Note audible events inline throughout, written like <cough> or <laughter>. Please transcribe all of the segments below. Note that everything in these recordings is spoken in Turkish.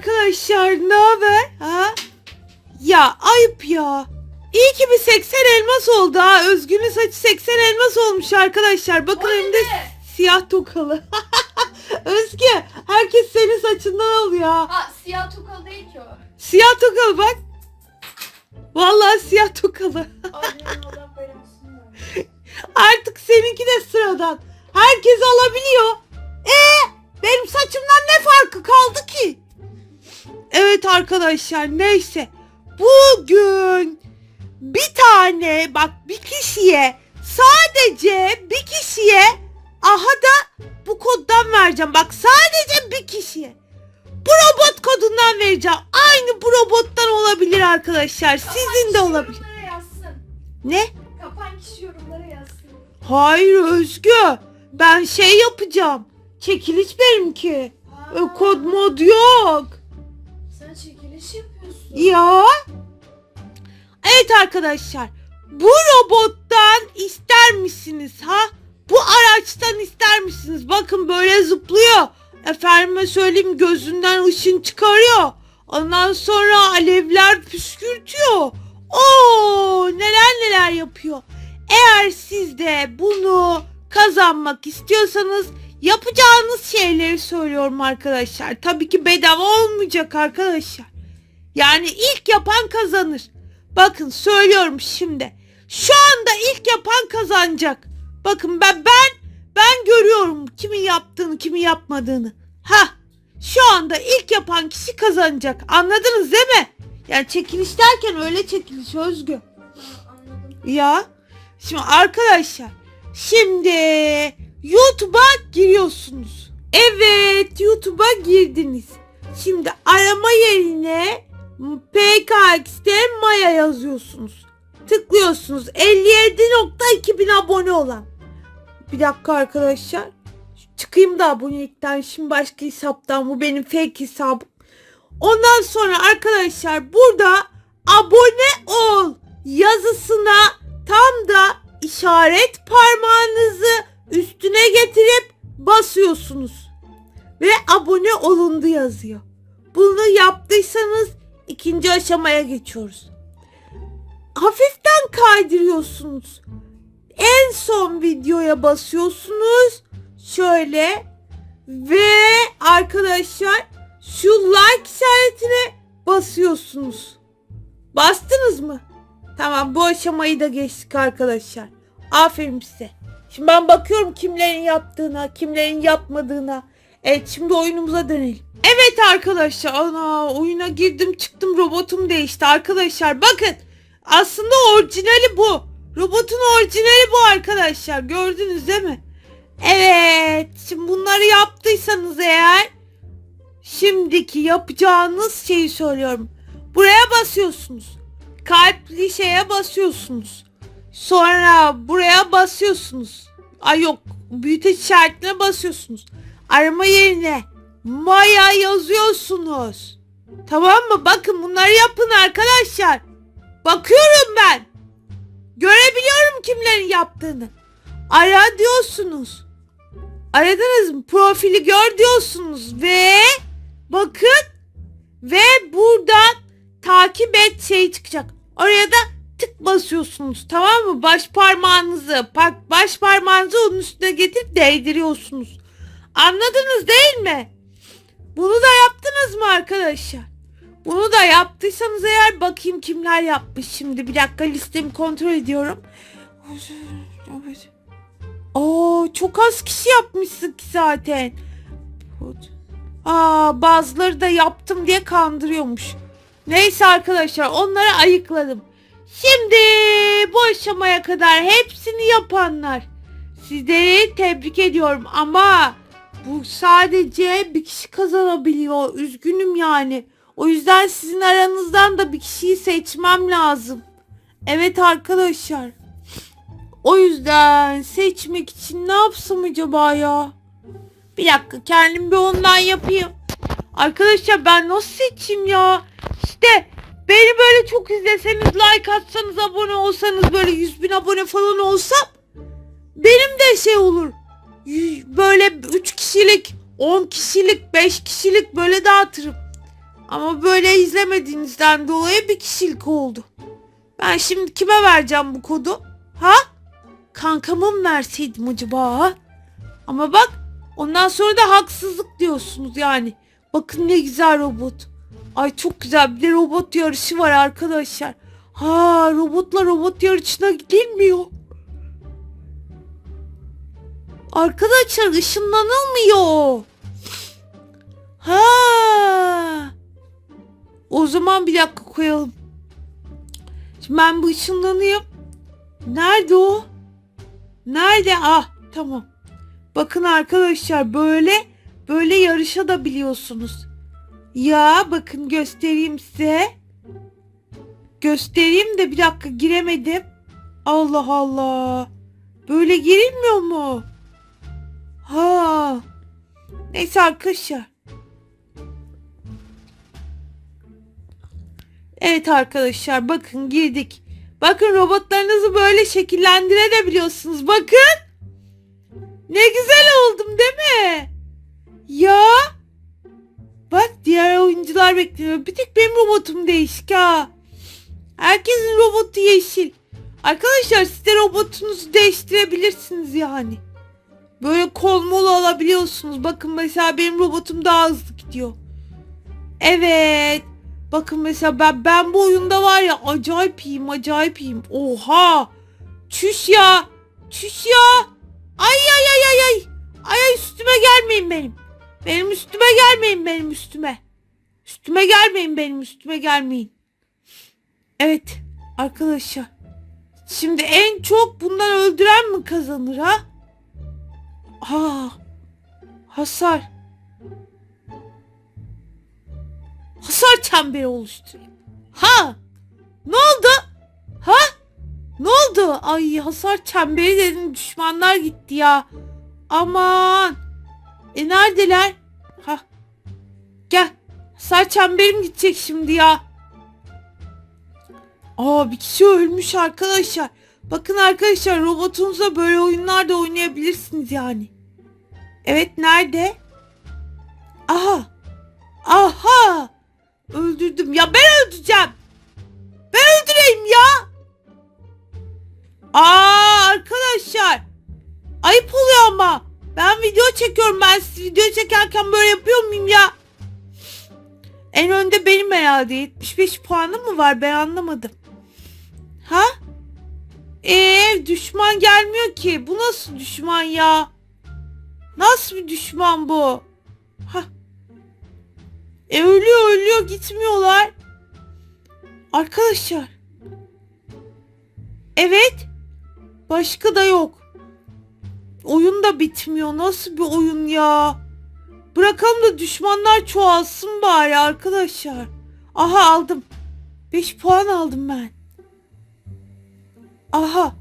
arkadaşlar ne haber? Ha? Ya ayıp ya. İyi ki bir 80 elmas oldu ha. Özgün'ün saçı 80 elmas olmuş arkadaşlar. Bakın O hem de ne? siyah tokalı. <laughs> Özgü herkes senin saçından alıyor ha. Siyah tokal değil ki o. Siyah tokalı bak. Vallahi siyah tokalı. <laughs> Artık seninki de sıradan. Herkes alabiliyor. Ee, benim saçımdan ne farkı kaldı ki? Evet arkadaşlar neyse. Bugün bir tane bak bir kişiye sadece bir kişiye aha da bu koddan vereceğim. Bak sadece bir kişiye. Bu robot kodundan vereceğim. Aynı bu robottan olabilir arkadaşlar. Sizin de olabilir. Ne? Kapan kişi yorumlara yazsın. Hayır Özgü. Ben şey yapacağım. Çekiliş benimki. Ö, Kod mod yok. Çekiliş yapıyorsun. Ya. Evet arkadaşlar. Bu robottan ister misiniz ha? Bu araçtan ister misiniz? Bakın böyle zıplıyor. Efendime söyleyeyim gözünden ışın çıkarıyor. Ondan sonra alevler püskürtüyor. Oo neler neler yapıyor. Eğer siz de bunu kazanmak istiyorsanız yapacağınız şeyleri söylüyorum arkadaşlar. Tabii ki bedava olmayacak arkadaşlar. Yani ilk yapan kazanır. Bakın söylüyorum şimdi. Şu anda ilk yapan kazanacak. Bakın ben ben ben görüyorum kimin yaptığını, kimin yapmadığını. Ha, şu anda ilk yapan kişi kazanacak. Anladınız değil mi? Yani çekiliş derken öyle çekiliş Özgü. Ya. Şimdi arkadaşlar. Şimdi YouTube'a giriyorsunuz. Evet YouTube'a girdiniz. Şimdi arama yerine PKX'te Maya yazıyorsunuz. Tıklıyorsunuz. 57.2 bin abone olan. Bir dakika arkadaşlar. Çıkayım da abonelikten. Şimdi başka hesaptan. Bu benim fake hesabım. Ondan sonra arkadaşlar burada abone ol yazısına tam da işaret parmağınızı üstüne getirip basıyorsunuz. Ve abone olundu yazıyor. Bunu yaptıysanız ikinci aşamaya geçiyoruz. Hafiften kaydırıyorsunuz. En son videoya basıyorsunuz. Şöyle ve arkadaşlar şu like işaretine basıyorsunuz. Bastınız mı? Tamam bu aşamayı da geçtik arkadaşlar. Aferin size. Şimdi ben bakıyorum kimlerin yaptığına, kimlerin yapmadığına. Evet şimdi oyunumuza dönelim. Evet arkadaşlar ana oyuna girdim çıktım robotum değişti arkadaşlar bakın. Aslında orijinali bu. Robotun orijinali bu arkadaşlar gördünüz değil mi? Evet şimdi bunları yaptıysanız eğer şimdiki yapacağınız şeyi söylüyorum. Buraya basıyorsunuz. Kalpli şeye basıyorsunuz. Sonra buraya basıyorsunuz. Ay yok büyüteç işaretine basıyorsunuz. Arama yerine Maya yazıyorsunuz. Tamam mı? Bakın bunları yapın arkadaşlar. Bakıyorum ben. Görebiliyorum kimlerin yaptığını. Ara diyorsunuz. Aradınız mı? Profili gör diyorsunuz ve bakın ve buradan takip et şey çıkacak. Oraya da tık basıyorsunuz tamam mı? Baş parmağınızı baş parmağınızı onun üstüne getirip değdiriyorsunuz. Anladınız değil mi? Bunu da yaptınız mı arkadaşlar? Bunu da yaptıysanız eğer bakayım kimler yapmış şimdi. Bir dakika listemi kontrol ediyorum. Oo çok az kişi yapmışsın ki zaten. Aa bazıları da yaptım diye kandırıyormuş. Neyse arkadaşlar onları ayıkladım. Şimdi bu aşamaya kadar hepsini yapanlar. Sizleri tebrik ediyorum ama bu sadece bir kişi kazanabiliyor. Üzgünüm yani. O yüzden sizin aranızdan da bir kişiyi seçmem lazım. Evet arkadaşlar. O yüzden seçmek için ne yapsam acaba ya? Bir dakika kendim bir ondan yapayım. Arkadaşlar ben nasıl seçeyim ya? İşte beni böyle çok izleseniz, like atsanız, abone olsanız böyle 100 bin abone falan olsam benim de şey olur. Böyle 3 kişilik, 10 kişilik, 5 kişilik böyle dağıtırım. Ama böyle izlemediğinizden dolayı bir kişilik oldu. Ben şimdi kime vereceğim bu kodu? Ha? Kankama mı verseydim acaba? Ama bak ondan sonra da haksızlık diyorsunuz yani. Bakın ne güzel robot. Ay çok güzel bir robot yarışı var arkadaşlar. Ha robotla robot yarışına gidilmiyor. Arkadaşlar ışınlanılmıyor. Ha. O zaman bir dakika koyalım. Şimdi ben bu ışınlanayım. Nerede o? Nerede? Ah tamam. Bakın arkadaşlar böyle böyle yarışa da biliyorsunuz. Ya bakın göstereyim size. Göstereyim de bir dakika giremedim. Allah Allah. Böyle girilmiyor mu? Ha. Neyse arkadaşlar. Evet arkadaşlar bakın girdik. Bakın robotlarınızı böyle şekillendirebiliyorsunuz. Bakın. Ne güzel oldum değil mi? Ya. Bak diğer oyuncular bekliyor. Bir tek benim robotum değişik ha. Herkesin robotu yeşil. Arkadaşlar siz de robotunuzu değiştirebilirsiniz yani. Böyle kol mol alabiliyorsunuz. Bakın mesela benim robotum daha hızlı gidiyor. Evet. Bakın mesela ben, ben bu oyunda var ya acayip iyiyim acayip iyiyim. Oha. Çüş ya. Çüş ya. Ay ay ay ay ay. Ay ay üstüme gelmeyin benim. Benim üstüme gelmeyin benim üstüme. Üstüme gelmeyin benim üstüme gelmeyin. Evet arkadaşlar. Şimdi en çok bundan öldüren mi kazanır ha? Ha. Hasar. Hasar çemberi oluşturayım. Ha. Ne oldu? Ha? Ne oldu? Ay hasar çemberi dedin düşmanlar gitti ya. Aman. E neredeler? Ha. Gel. Hasar çemberim gidecek şimdi ya. Aa bir kişi ölmüş arkadaşlar. Bakın arkadaşlar robotunuzla böyle oyunlar da oynayabilirsiniz yani. Evet nerede? Aha. Aha. Öldürdüm. Ya ben öldüreceğim. Ben öldüreyim ya. Aa arkadaşlar. Ayıp oluyor ama. Ben video çekiyorum. Ben video çekerken böyle yapıyor muyum ya? En önde benim herhalde. 75 puanım mı var? Ben anlamadım. Ha? Ee, düşman gelmiyor ki. Bu nasıl düşman ya? Nasıl bir düşman bu? Ha? E ölüyor ölüyor gitmiyorlar. Arkadaşlar. Evet. Başka da yok. Oyun da bitmiyor. Nasıl bir oyun ya? Bırakalım da düşmanlar çoğalsın bari arkadaşlar. Aha aldım. 5 puan aldım ben. Aha.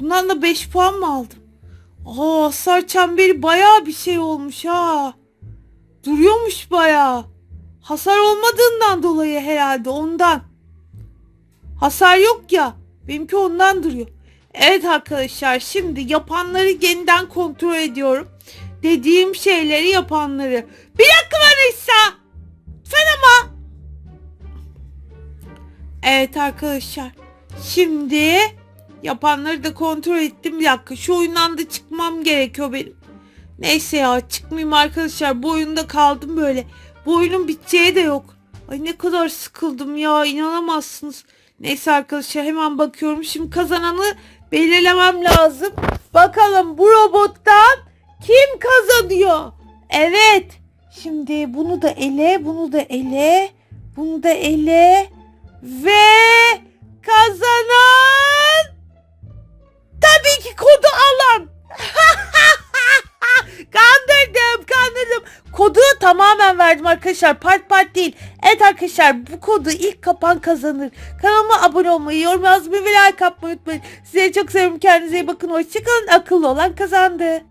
Bundan da 5 puan mı aldım? Aa hasar çemberi bayağı bir şey olmuş ha. Duruyormuş bayağı. Hasar olmadığından dolayı herhalde ondan. Hasar yok ya. Benimki ondan duruyor. Evet arkadaşlar şimdi yapanları yeniden kontrol ediyorum. Dediğim şeyleri yapanları. Bir dakika Vanessa. Sen ama. Evet arkadaşlar. Şimdi yapanları da kontrol ettim. Bir dakika şu oyundan da çıkmam gerekiyor benim. Neyse ya çıkmayayım arkadaşlar. Bu oyunda kaldım böyle. Bu oyunun biteceği de yok. Ay ne kadar sıkıldım ya inanamazsınız. Neyse arkadaşlar hemen bakıyorum. Şimdi kazananı belirlemem lazım. Bakalım bu robottan kim kazanıyor? Evet. Şimdi bunu da ele, bunu da ele, bunu da ele ve kazanan tabii ki kodu alan. <laughs> kandırdım, kandırdım. Kodu tamamen verdim arkadaşlar. Part part değil. Evet arkadaşlar bu kodu ilk kapan kazanır. Kanalıma abone olmayı, yorum yazmayı ve like atmayı unutmayın. Size çok seviyorum. Kendinize iyi bakın. Hoşçakalın. Akıllı olan kazandı.